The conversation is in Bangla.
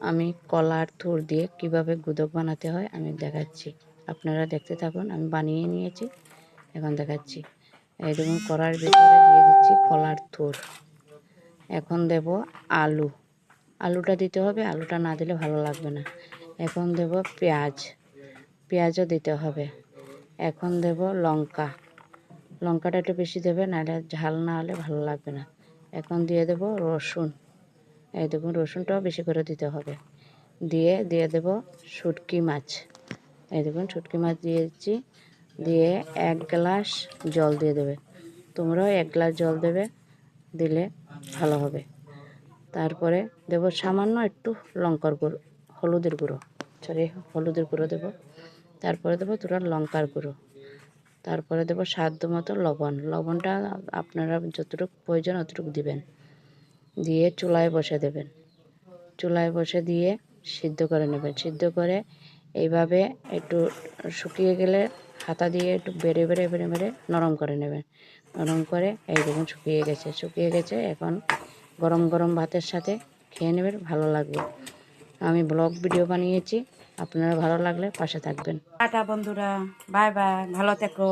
আমি কলার থুর দিয়ে কীভাবে গুদক বানাতে হয় আমি দেখাচ্ছি। আপনারা দেখতে থাকুন, আমি বানিয়ে নিয়েছি, এখন দেখাচ্ছি। এই দেখুন, কলার ভিতরে দিয়ে দিচ্ছি কলার থুর। এখন দেব আলু। আলুটা দিতে হবে, আলুটা না দিলে ভালো লাগবে না। এখন দেব পেঁয়াজ, পেঁয়াজও দিতে হবে। এখন দেব লঙ্কা। লঙ্কাটা একটু বেশি দেবে নাহলে ঝাল না হলে ভালো লাগবে না। এখন দিয়ে দেব রসুন। এই দেখুন, রসুনটাও বেশি করে দিতে হবে। দিয়ে দিয়ে দেব শুটকি মাছ। এই দেখুন, শুটকি মাছ দিয়ে দিচ্ছি দিয়ে এক গ্লাস জল দিয়ে দেবে। তোমরাও এক গ্লাস জল দেবে, দিলে ভালো হবে। তারপরে দেব সামান্য একটু লঙ্কার গুঁড়ো, হলুদের গুঁড়ো। সরি, হলুদের গুঁড়ো দেবো। তারপরে দেবো তোরা লঙ্কার গুঁড়ো। তারপরে দেবো স্বাদ মতো লবণ। লবণটা আপনারা যতটুকু প্রয়োজন অতটুকু দিবেন। দিয়ে চুলায় বসে দেবেন। চুলায় বসে দিয়ে সিদ্ধ করে নেবেন। সিদ্ধ করে এইভাবে একটু শুকিয়ে গেলে হাতা দিয়ে একটু বেড়ে বেড়ে বেড়ে বেড়ে নরম করে নেবেন। নরম করে এই দেখুন শুকিয়ে গেছে। শুকিয়ে গেছে, এখন গরম গরম ভাতের সাথে খেয়ে নেবেন, ভালো লাগবে। আমি ব্লগ ভিডিও বানিয়েছি, আপনারা ভালো লাগলে পাশে থাকবেন। টাটা বন্ধুরা, বাই বাই, ভালো থেকো।